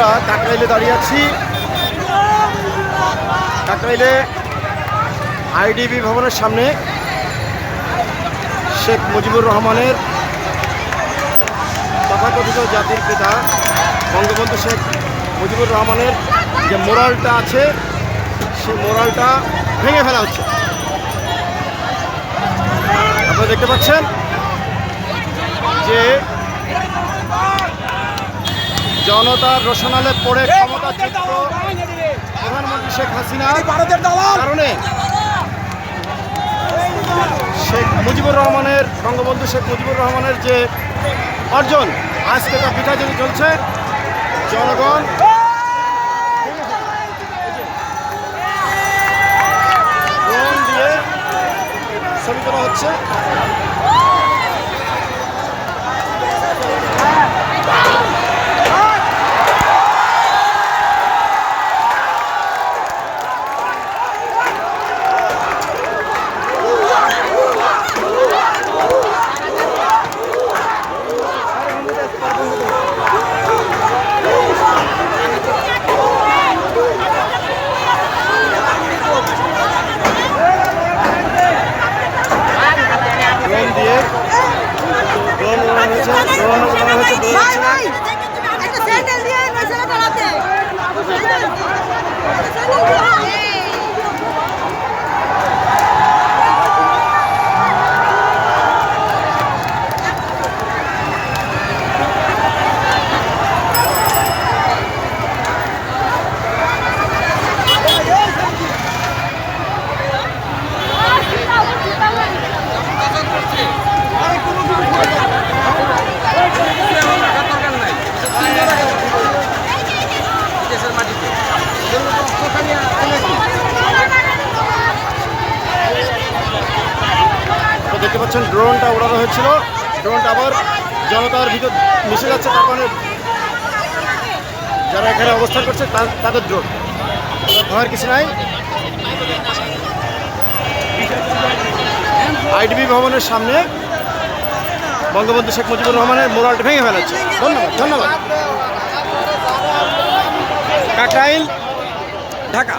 আমরা কাকরাইলে দাঁড়িয়ে আছি। কাকরাইলে আইডিবি ভবনের সামনে শেখ মুজিবুর রহমানের তথাকথিত জাতির পিতা বঙ্গবন্ধু শেখ মুজিবুর রহমানের যে মোরালটা আছে, সেই মোরালটা ভেঙে ফেলা হচ্ছে। আপনারা দেখতে পাচ্ছেন যে জনতার রোশনালে পড়ে ক্ষমতা চিত্র প্রধানমন্ত্রী শেখ হাসিনা ভারতের কারণে শেখ মুজিবুর রহমানের বঙ্গবন্ধু শেখ মুজিবুর রহমানের যে অর্জন আজকে তার পিঠাজনি চলছে। জনগণ দিয়ে ছবি তোলা হচ্ছে। একটা স্যান্ডেল দিয়ে ওই ছেলেটা রাতে তো পাচ্ছেন। ড্রোনটা উড়ানো হয়েছিল ড্রোনটা আবার জনতার ভিতর মিশে যাচ্ছে, তার মানে যারা এখানে অবস্থান করছে তাদের ড্রোন ভয়ের কিছু নাই। আইডিবি ভবনের সামনে বঙ্গবন্ধু শেখ মুজিবুর রহমানের মোরালটা ভেঙে ফেলাচ্ছে ধন্যবাদ ধন্যবাদ। কাকরাইল, ঢাকা।